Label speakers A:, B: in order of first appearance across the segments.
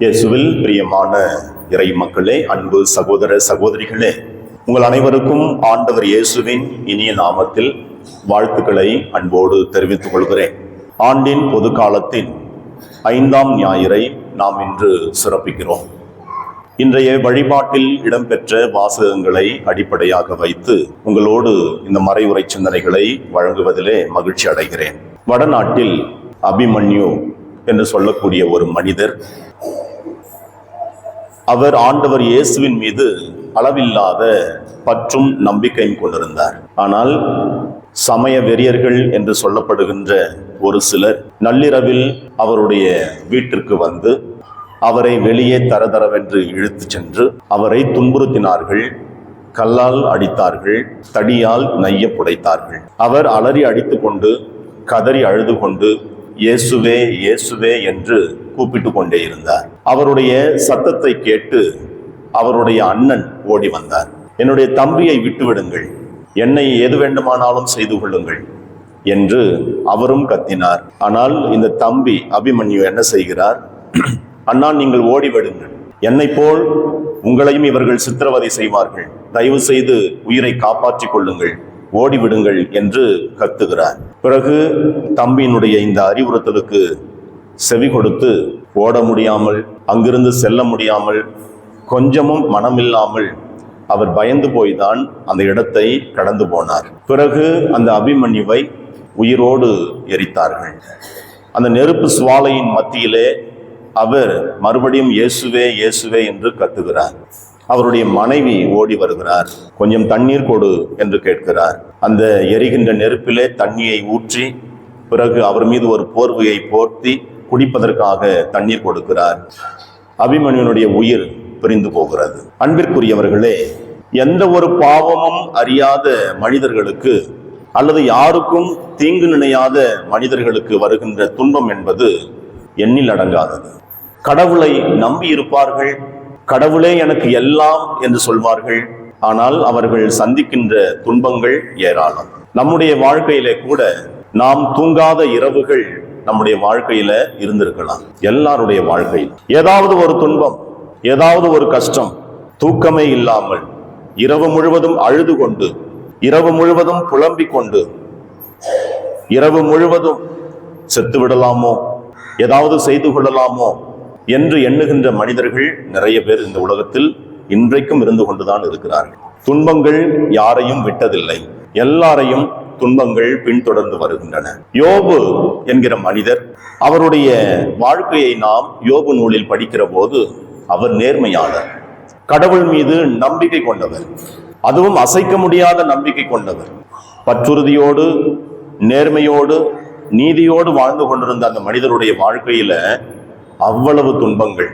A: இயேசுவில் பிரியமான இறை மக்களே அன்பு சகோதர சகோதரிகளே உங்கள் அனைவருக்கும் ஆண்டவர் இயேசுவின் இனிய நாமத்தில் வாழ்த்துக்களை அன்போடு தெரிவித்துக் கொள்கிறேன். ஆண்டின் பொது காலத்தின் ஐந்தாம் ஞாயிறை நாம் இன்று சிறப்பிக்கிறோம். இன்றைய வழிபாட்டில் இடம்பெற்ற வாசகங்களை அடிப்படையாக வைத்து உங்களோடு இந்த மறைவுரை சிந்தனைகளை வழங்குவதிலே மகிழ்ச்சி அடைகிறேன். வடநாட்டில் அபிமன்யு என்று சொல்லக்கூடிய ஒரு மனிதர் அவர் ஆண்டவர் இயேசுவின் மீது அளவில்லாத பற்றும் நம்பிக்கையும் கொண்டிருந்தார். ஆனால் சமய வெறியர்கள் என்று சொல்லப்படுகின்ற ஒரு சிலர் நள்ளிரவில் அவருடைய வீட்டிற்கு வந்து அவரை வெளியே தரதரவென்று இழுத்துச் சென்று அவரை துன்புறுத்தினார்கள் கல்லால் அடித்தார்கள் தடியால் நைய புடைத்தார்கள். அவர் அலறி அடித்துக்கொண்டு கதறி அழுது கொண்டு இயேசுவே இயேசுவே என்று கூப்பிட்டு கொண்டே இருந்தார். அவருடைய சத்தத்தை கேட்டு அவருடைய அண்ணன் ஓடி வந்தார். என்னுடைய தம்பியை விட்டுவிடுங்கள். என்னை எது வேண்டுமானாலும் செய்து கொள்ளுங்கள். என்று அவரும் கத்தினார். ஆனால் இந்த தம்பி அபிமன்யு என்ன செய்கிறார்? அண்ணா நீங்கள் ஓடிவிடுங்கள். என்னை போல் உங்களையும் இவர்கள் சித்திரவதை செய்வார்கள். தயவு செய்து உயிரை காப்பாற்றிக் கொள்ளுங்கள். ஓடிவிடுங்கள் என்று கத்துகிறார். பிறகு தம்பியினுடைய இந்த அறிவுறுத்தலுக்கு செவி கொடுத்து ஓட முடியாமல் அங்கிருந்து செல்ல முடியாமல் கொஞ்சமும் மனமில்லாமல் அவர் பயந்து போய்தான் அந்த இடத்தை கடந்து போனார். பிறகு அந்த அபிமன்யுவை உயிரோடு எரித்தார்கள். அந்த நெருப்பு சுவாலையின் மத்தியிலே அவர் மறுபடியும் இயேசுவே இயேசுவே என்று கத்துகிறார். அவருடைய மனைவி ஓடி வருகிறார். கொஞ்சம் தண்ணீர் கொடு என்று கேட்கிறார். அந்த எரிகின்ற நெருப்பிலே தண்ணியை ஊற்றி பிறகு அவர் மீது ஒரு போர்வையை போர்த்தி குடிப்பதற்காக தண்ணீர் கொடுக்கிறார். அபிமன்யுனுடைய உயிர் பிரிந்து போகிறது. அன்பிற்குரியவர்களே எந்த ஒரு பாவமும் அறியாத மனிதர்களுக்கு அல்லது யாருக்கும் தீங்கு நினையாத மனிதர்களுக்கு வருகின்ற துன்பம் என்பது எண்ணில் அடங்காதது. கடவுளை நம்பி இருப்பார்கள். கடவுளே எனக்கு எல்லாம் என்று சொல்வார்கள். ஆனால் அவர்கள் சந்திக்கின்ற துன்பங்கள் ஏராளம். நம்முடைய வாழ்க்கையிலே கூட நாம் தூங்காத இரவுகள் நம்முடைய வாழ்க்கையில இருந்திருக்கலாம். எல்லாருடைய வாழ்க்கையில். ஏதாவது ஒரு துன்பம் ஏதாவது ஒரு கஷ்டம் தூக்கமே இல்லாமல் இரவு முழுவதும் அழுது கொண்டு இரவு முழுவதும் புலம்பிக் கொண்டு இரவு முழுவதும் செத்து விடலாமோ ஏதாவது செய்து கொள்ளலாமோ என்று எண்ணுகின்ற மனிதர்கள் நிறைய பேர் இந்த உலகத்தில் இன்றைக்கும் இருந்து கொண்டுதான் இருக்கிறார்கள். துன்பங்கள் யாரையும் விட்டதில்லை. எல்லாரையும் துன்பங்கள் பின்தொடர்ந்து வருகின்றன. யோபு என்கிற மனிதர் அவருடைய வாழ்க்கையை நாம் யோபு நூலில் படிக்கிற போது அவர் நேர்மையாளர் கடவுள் மீது நம்பிக்கை கொண்டவர். அதுவும் அசைக்க முடியாத நம்பிக்கை கொண்டவர். பற்றுறுதியோடு நேர்மையோடு நீதியோடு வாழ்ந்து கொண்டிருந்த அந்த மனிதருடைய வாழ்க்கையில அவ்வளவு துன்பங்கள்.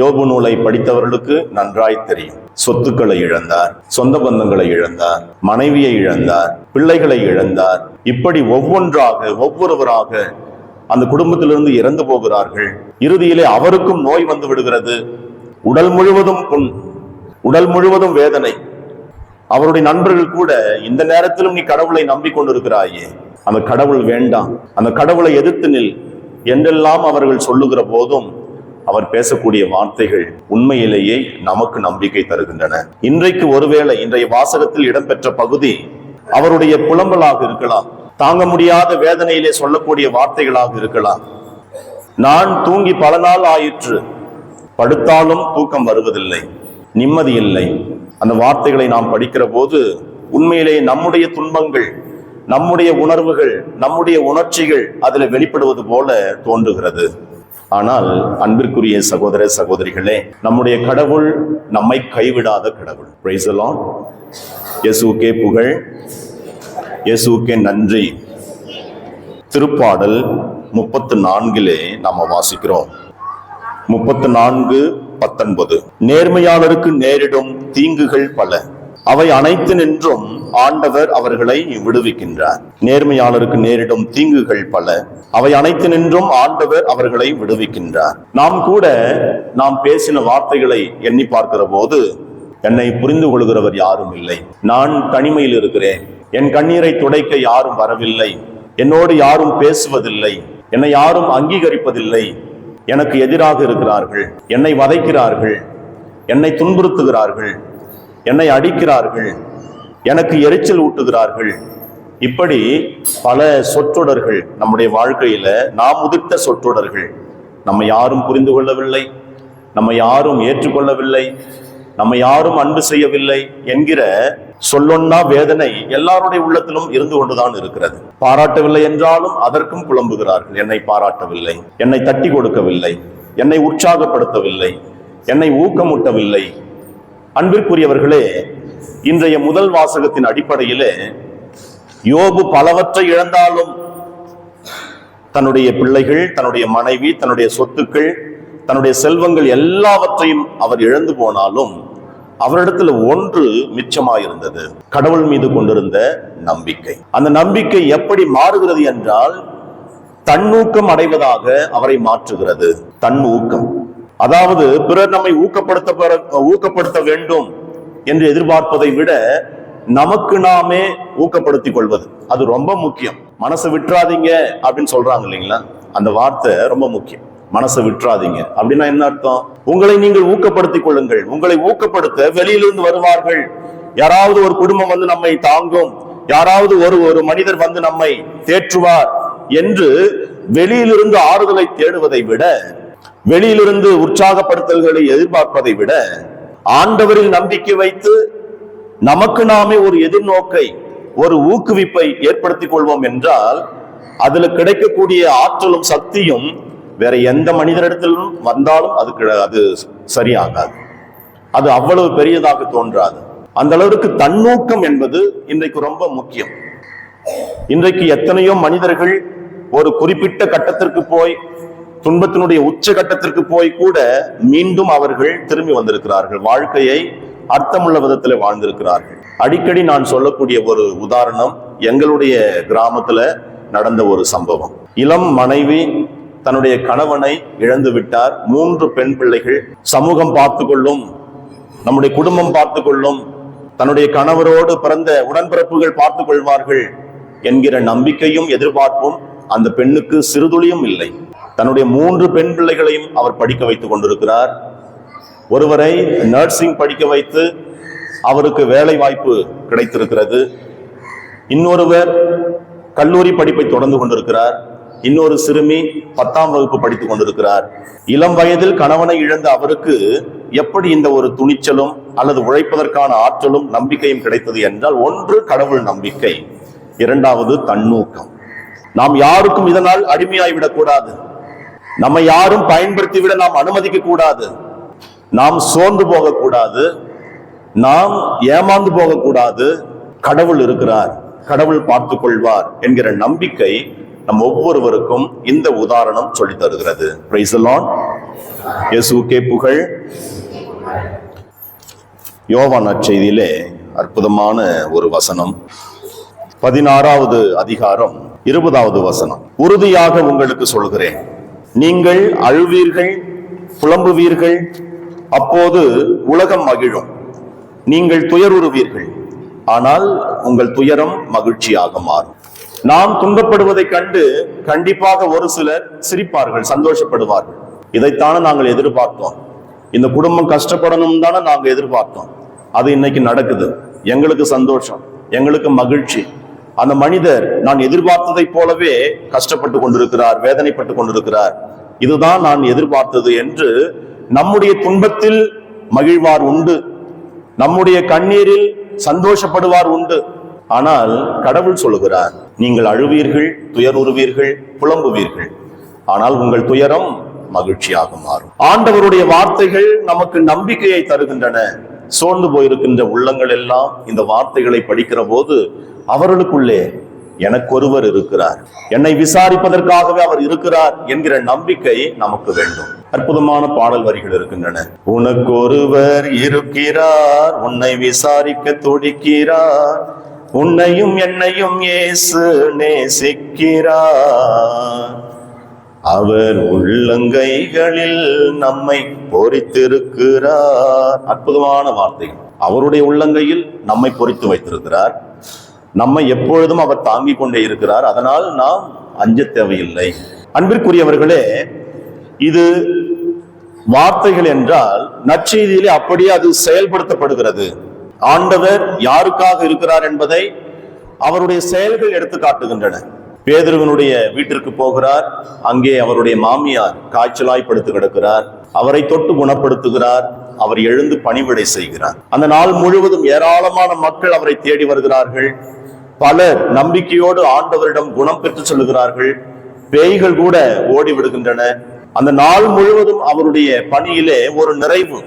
A: யோபு நூலை படித்தவர்களுக்கு நன்றாய் தெரியும். சொத்துக்களை இழந்தார் சொந்த பந்தங்களை இழந்தார் மனைவியை இழந்தார் பிள்ளைகளை இழந்தார். இப்படி ஒவ்வொன்றாக ஒவ்வொருவராக அந்த குடும்பத்திலிருந்து இறந்து போகிறார்கள். இறுதியிலே அவருக்கும் நோய் வந்து விடுகிறது. உடல் முழுவதும் புண் உடல் முழுவதும் வேதனை. அவருடைய நண்பர்கள் கூட இந்த நேரத்திலும் நீ கடவுளை நம்பிக்கொண்டிருக்கிறாயே. அந்த கடவுள் வேண்டாம். அந்த கடவுளை எதிர்த்து நில் என்றெல்லாம் அவர்கள் சொல்லுகிற போதும் அவர் பேசக்கூடிய வார்த்தைகள் உண்மையிலேயே நமக்கு நம்பிக்கை தருகின்றன. இன்றைக்கு ஒருவேளை இன்றைய வாசகத்தில் இடம்பெற்ற பகுதி அவருடைய புலம்பலாக இருக்கலாம் தாங்க முடியாத வேதனையிலே சொல்லக்கூடிய வார்த்தைகளாக இருக்கலாம். நான் தூங்கி பல நாள் ஆயிற்று படுத்தாலும் தூக்கம் வருவதில்லை நிம்மதி இல்லை அந்த வார்த்தைகளை நாம் படிக்கிற போது உண்மையிலே நம்முடைய துன்பங்கள் நம்முடைய உணர்வுகள் நம்முடைய உணர்ச்சிகள் அதில் வெளிப்படுவது போல தோன்றுகிறது. ஆனால் அன்பிற்குரிய சகோதர சகோதரிகளே நம்முடைய கடவுள் நம்மை கைவிடாத கடவுள். Praise the புகழ். இயேசுக்கே நன்றி. திருப்பாடல் முப்பத்து நான்கிலே நாம் வாசிக்கிறோம். முப்பத்து நான்கு பத்தொன்பது. நேர்மையாளருக்கு நேரிடும் தீங்குகள் பல. அவை அனைத்து நின்றும் ஆண்டவர் அவர்களை விடுவிக்கின்றார். நேர்மையாளருக்கு நேரிடும் தீங்குகள் பல. அவை அனைத்து நின்றும் ஆண்டவர் அவர்களை விடுவிக்கின்றார். நாம் கூட நாம் பேசின வார்த்தைகளை எண்ணி பார்க்கிற போது என்னை புரிந்து கொள்கிறவர் யாரும் இல்லை. நான் தனிமையில் இருக்கிறேன். என் கண்ணீரை துடைக்க யாரும் வரவில்லை. என்னோடு யாரும் பேசுவதில்லை. என்னை யாரும் அங்கீகரிப்பதில்லை. எனக்கு எதிராக இருக்கிறார்கள். என்னை வதைக்கிறார்கள். என்னை துன்புறுத்துகிறார்கள். என்னை அடிக்கிறார்கள். எனக்கு எரிச்சல் ஊட்டுகிறார்கள். இப்படி பல சொற்றொடர்கள் நம்முடைய வாழ்க்கையில நாம் உதிர்த்த சொற்றொடர்கள். நம்ம யாரும் புரிந்து கொள்ளவில்லை. நம்ம யாரும் ஏற்றுக்கொள்ளவில்லை. நம்ம யாரும் அன்பு செய்யவில்லை என்கிற சொல்லொன்னா வேதனை எல்லாருடைய உள்ளத்திலும் இருந்து கொண்டுதான் இருக்கிறது. பாராட்டவில்லை என்றாலும் அதற்கும் புலம்புகிறார்கள் என்னை பாராட்டவில்லை என்னை தட்டி கொடுக்கவில்லை என்னை உற்சாகப்படுத்தவில்லை என்னை ஊக்கமூட்டவில்லை. அன்பிற்குரியவர்களே இன்றைய முதல் வாசகத்தின் அடிப்படையிலே யோபு பலவற்றை இழந்தாலும் தன்னுடைய பிள்ளைகள் தன்னுடைய மனைவி தன்னுடைய சொத்துக்கள் தன்னுடைய செல்வங்கள் எல்லாவற்றையும் அவர் இழந்து போனாலும் அவரிடத்துல ஒன்று மிச்சமாயிருந்தது. கடவுள் மீது கொண்டிருந்த நம்பிக்கை. அந்த நம்பிக்கை எப்படி மாறுகிறது என்றால் தன்னூக்கம் அடைவதாக அவரை மாற்றுகிறது. தன் ஊக்கம் அதாவது பிறர் நம்மை ஊக்கப்படுத்த ஊக்கப்படுத்த வேண்டும் என்று எதிர்பார்ப்பதை விட நமக்கு நாமே ஊக்கப்படுத்திக் கொள்வது. அது ரொம்ப முக்கியம். மனசை விட்டுறாதீங்க அப்படின்னு சொல்றாங்க இல்லைங்களா? அந்த வார்த்தை ரொம்ப முக்கியம். மனசை விட்டுறாதீங்க. அப்படின்னா என்ன அர்த்தம்? உங்களை நீங்கள் ஊக்கப்படுத்திக் கொள்ளுங்கள். உங்களை ஊக்கப்படுத்த வெளியிலிருந்து வருவார்கள். யாராவது ஒரு குடும்பம் வந்து நம்மை தாங்கும். யாராவது ஒரு ஒரு மனிதர் வந்து நம்மை தேற்றுவார் என்று வெளியிலிருந்து ஆறுதலை தேடுவதை விட வெளியிலிருந்து உற்சாகப்படுத்தல்களை எதிர்பார்ப்பதை விட ஆண்டவரில் நம்பிக்கை வைத்து நமக்கு நாமே ஒரு எதிர்நோக்கை ஒரு ஊக்குவிப்பை ஏற்படுத்திக் கொள்வோம் என்றால் அதுல கிடைக்கக்கூடிய ஆற்றலும் சக்தியும் வேற எந்த மனிதரிடத்திலும் வந்தாலும் அதுக்கு அது சரியாகாது. அது அவ்வளவு பெரியதாக தோன்றாது. அந்த அளவிற்கு தன்னூக்கம் என்பது இன்றைக்கு ரொம்ப முக்கியம். இன்றைக்கு எத்தனையோ மனிதர்கள் ஒரு குறிப்பிட்ட கட்டத்திற்கு போய் துன்பத்தினுடைய உச்ச கட்டத்திற்கு போய் கூட மீண்டும் அவர்கள் திரும்பி வந்திருக்கிறார்கள். வாழ்க்கையை அர்த்தமுள்ள விதத்தில் வாழ்ந்திருக்கிறார்கள். அடிக்கடி நான் சொல்லக்கூடிய ஒரு உதாரணம் எங்களுடைய கிராமத்துல நடந்த ஒரு சம்பவம். இளம் மனைவி தன்னுடைய கணவனை இழந்து விட்டார். மூன்று பெண் பிள்ளைகள் சமூகம் பார்த்து கொள்ளும் நம்முடைய குடும்பம் பார்த்து கொள்ளும் தன்னுடைய கணவரோடு பிறந்த உடன்பிறப்புகள் பார்த்து கொள்வார்கள் என்கிற நம்பிக்கையும் எதிர்பார்ப்பும் அந்த பெண்ணுக்கு சிறுதுளியும் இல்லை. தன்னுடைய மூன்று பெண் பிள்ளைகளையும் அவர் படிக்க வைத்துக் கொண்டிருக்கிறார். ஒருவரை நர்சிங் படிக்க வைத்து அவருக்கு வேலை வாய்ப்பு கிடைத்திருக்கிறது. இன்னொருவர் கல்லூரி படிப்பை தொடர்ந்து கொண்டிருக்கிறார். இன்னொரு சிறுமி பத்தாம் வகுப்பு படித்துக் கொண்டிருக்கிறார். இளம் வயதில் கணவனை இழந்த அவருக்கு எப்படி இந்த ஒரு துணிச்சலும் அல்லது உழைப்பதற்கான ஆற்றலும் நம்பிக்கையும் கிடைத்தது என்றால் ஒன்று கடவுள் நம்பிக்கை இரண்டாவது தன்னூக்கம். நாம் யாருக்கும் இதனால் அடிமையாய்விடக் கூடாது. நம்மை யாரும் பயன்படுத்திவிட நாம் அனுமதிக்க கூடாது. நாம் சோர்ந்து போகக்கூடாது நாம் ஏமாந்து போகக்கூடாது கடவுள் இருக்கிறார். கடவுள் பார்த்துக் கொள்வார் என்கிற நம்பிக்கை நம் ஒவ்வொருவருக்கும் இந்த உதாரணம் சொல்லி தருகிறது. Praise புகழ். யோவான் அச்செய்தியிலே அற்புதமான ஒரு வசனம். பதினாறாவது அதிகாரம் இருபதாவது வசனம். உறுதியாக உங்களுக்கு சொல்கிறேன். நீங்கள் அழுவீர்கள் புலம்புவீர்கள் அப்போது உலகம் மகிழும். நீங்கள் துயருறுவீர்கள் ஆனால் உங்கள் துயரம் மகிழ்ச்சியாக மாறும். நாம் துன்பப்படுவதைக் கண்டு கண்டிப்பாக ஒரு சிலர் சிரிப்பார்கள் சந்தோஷப்படுவார்கள். இதைத்தானே நாங்கள் எதிர்பார்த்தோம். இந்த குடும்பம் கஷ்டப்படணும் தானே நாங்கள் எதிர்பார்த்தோம். அது இன்னைக்கு நடக்குது. எங்களுக்கு சந்தோஷம் எங்களுக்கு மகிழ்ச்சி. அந்த மனிதர் நான் எதிர்பார்த்ததைப் போலவே கஷ்டப்பட்டு கொண்டிருக்கிறார் வேதனைப்பட்டு கொண்டிருக்கிறார். இதுதான் நான் எதிர்பார்த்தது என்று நம்முடைய துன்பத்தில் மகிழ்வார் உண்டு. நம்முடைய கண்ணீரில் சந்தோஷப்படுவார் உண்டு. ஆனால் கடவுள் சொல்லுகிறார் நீங்கள் அழுவீர்கள் துயருறுவீர்கள் புலம்புவீர்கள். ஆனால் உங்கள் துயரம் மகிழ்ச்சியாக மாறும். ஆண்டவருடைய வார்த்தைகள் நமக்கு நம்பிக்கையை தருகின்றன. சோர்ந்து போயிருக்கின்ற உள்ளங்கள் எல்லாம் இந்த வார்த்தைகளை படிக்கிற போது அவர்களுக்குள்ளே எனக்கு ஒருவர் இருக்கிறார். என்னை விசாரிப்பதற்காகவே அவர் இருக்கிறார் என்கிற நம்பிக்கை நமக்கு வேண்டும். அற்புதமான பாடல் வரிகள் இருக்கின்றன. உனக்கு ஒருவர் இருக்கிறார் உன்னை விசாரிக்க துடிக்கிறார் உன்னையும் என்னையும் இயேசு நேசிக்கிறார். அவர் உள்ளங்கைகளில் நம்மை பொறித்திருக்கிறார். அற்புதமான வார்த்தை. அவருடைய உள்ளங்கையில் நம்மை பொறித்து வைத்திருக்கிறார். நம்மை எப்பொழுதும் அவர் தாங்கிக் கொண்டே இருக்கிறார். அதனால் நாம் அஞ்ச தேவையில்லை. அன்பிற்குரியவர்களே இது வார்த்தைகள் என்றால் நற்செய்தியிலே அப்படியே அது செயல்படுத்தப்படுகிறது. ஆண்டவர் யாருக்காக இருக்கிறார் என்பதை அவருடைய செயல்கள் எடுத்து காட்டுகின்றன. பேதருவனுடைய வீட்டிற்கு போகிறார். அங்கே அவருடைய மாமியார் காய்ச்சலாய் படுத்து கிடக்கிறார். அவரை தொட்டு குணப்படுத்துகிறார். அவர் எழுந்து பணிவிடை செய்கிறார். அந்த நாள் முழுவதும் ஏராளமான மக்கள் அவரை தேடி வருகிறார்கள். பலர் நம்பிக்கையோடு ஆண்டவரிடம் குணம் பெற்று சொல்லுகிறார்கள். பேய்கள் கூட ஓடி விடுகின்றன அந்த நாள் முழுவதும் அவருடைய பணியிலே ஒரு நிறைவு.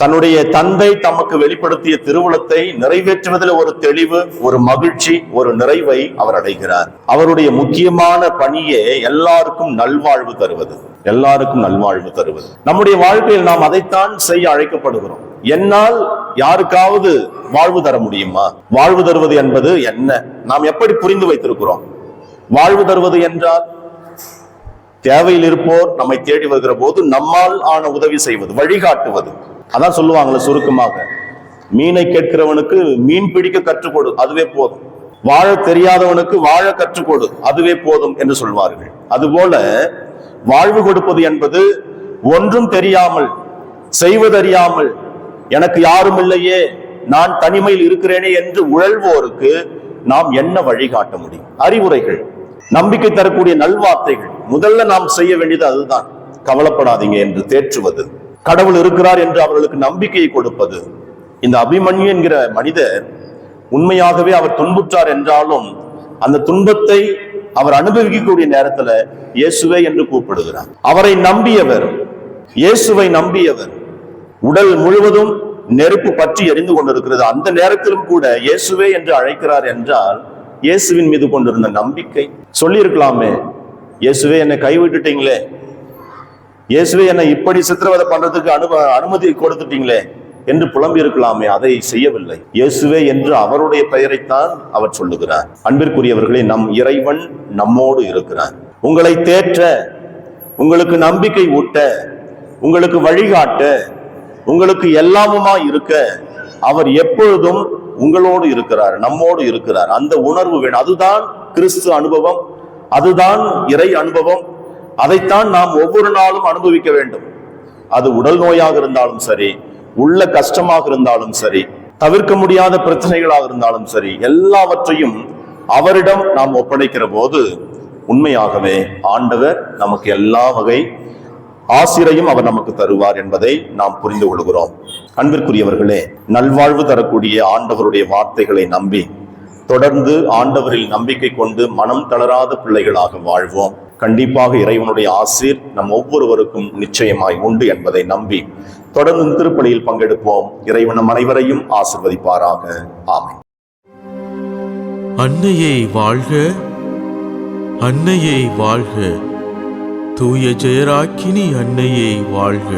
A: தன்னுடைய தந்தை தமக்கு வெளிப்படுத்திய திருவுளத்தை நிறைவேற்றுவதில் ஒரு தெளிவு ஒரு மகிழ்ச்சி ஒரு நிறைவை அவர் அடைகிறார். அவருடைய முக்கியமான பணியே எல்லாருக்கும் நல்வாழ்வு தருவது. எல்லாருக்கும் நல்வாழ்வு தருவது. நம்முடைய வாழ்க்கையில் நாம் அதைத்தான் செய்ய அழைக்கப்படுகிறோம். என்னால் யாருக்காவது வாழ்வு தர முடியுமா? வாழ்வு தருவது என்பது என்ன? நாம் எப்படி புரிந்து வைத்திருக்கிறோம்? வாழ்வு தருவது என்றால் தேவையில் இருப்போர் நம்மை தேடி வருகிற போது நம்மால் ஆன உதவி செய்வது வழிகாட்டுவது. அதான் சொல்லுவாங்களே சுருக்கமாக. மீனை கேட்கிறவனுக்கு மீன் பிடிக்க கற்றுக்கொடு அதுவே போதும். வாழ தெரியாதவனுக்கு வாழ கற்றுக்கொடு அதுவே போதும் என்று சொல்வார்கள். அதுபோல வாழ்வு கொடுப்பது என்பது ஒன்றும் தெரியாமல் செய்வதறியாமல் எனக்கு யாரும் இல்லையே நான் தனிமையில் இருக்கிறேனே என்று உழல்வோருக்கு நாம் என்ன வழிகாட்ட முடியும்? அறிவுரைகள் நம்பிக்கை தரக்கூடிய நல்வார்த்தைகள். முதல்ல நாம் செய்ய வேண்டியது அதுதான். கவலைப்படாதீங்க என்று தேற்றுவது. கடவுள் இருக்கிறார் என்று அவர்களுக்கு நம்பிக்கையை கொடுப்பது. இந்த அபிமன்யு என்கிற மனிதர் உண்மையாகவே அவர் துன்புற்றார் என்றாலும் அந்த துன்பத்தை அவர் அனுபவிக்கக்கூடிய நேரத்துல இயேசுவே என்று கூப்பிடுகிறார். அவரை நம்பியவர் இயேசுவை நம்பியவர் உடல் முழுவதும் நெருப்பு பற்றி எரிந்து கொண்டிருக்கிறது. அந்த நேரத்திலும் கூட இயேசுவே என்று அழைக்கிறார் என்றால் இயேசுவின் மீது கொண்டிருந்த நம்பிக்கை. சொல்லியிருக்கலாமே இயேசுவே என்னை கைவிட்டுட்டீங்களே இயேசுவே என்னை இப்படி சித்திரவதை பண்றதுக்கு அனு அனுமதி கொடுத்துட்டீங்களே என்று புலம்பி இருக்கலாமே அதை செய்யவில்லை. இயேசுவே என்று அவருடைய பெயரைத்தான் அவர் சொல்லுகிறார். அன்பிற்குரியவர்களே நம் இறைவன் நம்மோடு இருக்கிறார். உங்களை தேற்ற உங்களுக்கு நம்பிக்கை ஊட்ட உங்களுக்கு வழிகாட்ட உங்களுக்கு எல்லாமுமா இருக்க அவர் எப்பொழுதும் உங்களோடு இருக்கிறார் நம்மோடு இருக்கிறார். அந்த உணர்வு வேணும். அதுதான் கிறிஸ்து அனுபவம் அதுதான் இறை அனுபவம் அதைத்தான் நாம் ஒவ்வொரு நாளும் அனுபவிக்க வேண்டும். அது உடல் நோயாக இருந்தாலும் சரி உள்ள கஷ்டமாக இருந்தாலும் சரி தவிர்க்க முடியாத பிரச்சனைகளாக இருந்தாலும் சரி எல்லாவற்றையும் அவரிடம் நாம் ஒப்படைக்கிற போது உண்மையாகவே ஆண்டவர் நமக்கு எல்லா வகை ஆசிரையும் அவர் நமக்கு தருவார் என்பதை நாம் புரிந்து கொள்கிறோம். அன்பிற்குரியவர்களே நல்வாழ்வு தரக்கூடிய ஆண்டவருடைய வார்த்தைகளை நம்பி தொடர்ந்து ஆண்டவரில் நம்பிக்கை கொண்டு மனம் தளராத பிள்ளைகளாக வாழ்வோம். கண்டிப்பாக இறைவனுடைய ஆசீர் நம் ஒவ்வொருவருக்கும் நிச்சயமாய் உண்டு என்பதை நம்பி தொடர்ந்து திருப்பலியில் பங்கெடுப்போம். இறைவன் அனைவரையும் ஆசிர்வதிப்பாராக. ஆமை
B: அன்னையை வாழ்க அன்னையை வாழ்க. தூய ஜெயராக்கினி அன்னையை வாழ்க.